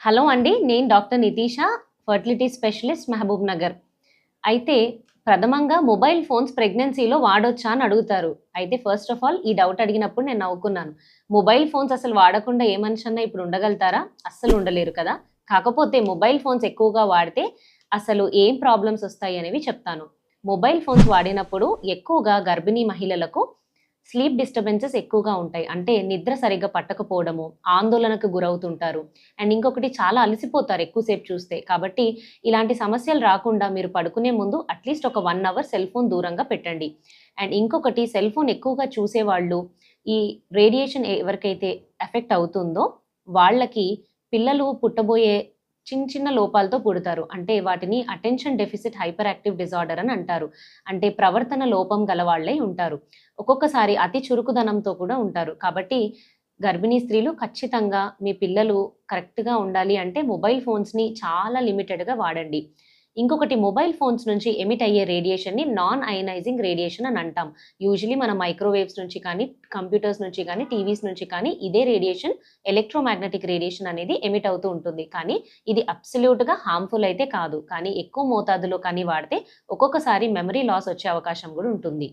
Hello అండి నేను doctor Nitisha fertility specialist Mahabub Nagar. అయితే ప్రథమంగా మొబైల్ ఫోన్స్ ప్రెగ్నెన్సీలో వాడొచ్చా అని అడుగుతారు. అయితే ఫస్ట్ ఆఫ్ ఆల్ ఈ డౌట్ అడిగినప్పుడు నేను నవ్వుకున్నాను. మొబైల్ ఫోన్స్ అసలు వాడకుండా ఏ మనిషి అన్నా ఇప్పుడు ఉండగలుగుతారా? అస్సలు ఉండలేరు కదా. కాకపోతే మొబైల్ ఫోన్స్ ఎక్కువగా వాడితే అసలు ఏం ప్రాబ్లమ్స్ వస్తాయి అనేవి చెప్తాను. మొబైల్ ఫోన్స్ వాడినప్పుడు ఎక్కువగా గర్భిణీ మహిళలకు స్లీప్ డిస్టర్బెన్సెస్ ఎక్కువగా ఉంటాయి. అంటే నిద్ర సరిగ్గా పట్టకపోవడము ఆందోళనకు గురవుతుంటారు. అండ్ ఇంకొకటి చాలా అలసిపోతారు ఎక్కువసేపు చూస్తే. కాబట్టి ఇలాంటి సమస్యలు రాకుండా మీరు పడుకునే ముందు అట్లీస్ట్ ఒక వన్ అవర్ సెల్ ఫోన్ దూరంగా పెట్టండి. అండ్ ఇంకొకటి సెల్ ఫోన్ ఎక్కువగా చూసేవాళ్ళు ఈ రేడియేషన్ ఎవరికైతే ఎఫెక్ట్ అవుతుందో వాళ్ళకి పిల్లలు పుట్టబోయే చిన్న చిన్న లోపాలతో పుడతారు. అంటే వాటిని attention deficit hyperactive disorder అని అంటారు. అంటే ప్రవర్తన లోపం గల ఉంటారు. ఒక్కొక్కసారి అతి చురుకుదనంతో కూడా ఉంటారు. కాబట్టి గర్భిణీ స్త్రీలు ఖచ్చితంగా మీ పిల్లలు కరెక్ట్గా ఉండాలి అంటే మొబైల్ ఫోన్స్ని చాలా లిమిటెడ్గా వాడండి. ఇంకొకటి మొబైల్ ఫోన్స్ నుంచి ఎమిట్ అయ్యే రేడియేషన్ని నాన్ అయనైజింగ్ రేడియేషన్ అని అంటాం. యూజువలీ మన మైక్రోవేవ్స్ నుంచి కానీ కంప్యూటర్స్ నుంచి కానీ టీవీస్ నుంచి కానీ ఇదే రేడియేషన్ ఎలక్ట్రోమాగ్నెటిక్ రేడియేషన్ అనేది ఎమిట్ అవుతూ ఉంటుంది. కానీ ఇది అబ్సల్యూట్గా హార్మ్ఫుల్ అయితే కాదు. కానీ ఎక్కువ మోతాదులో కానీ వాడితే ఒక్కొక్కసారి మెమరీ లాస్ వచ్చే అవకాశం కూడా ఉంటుంది.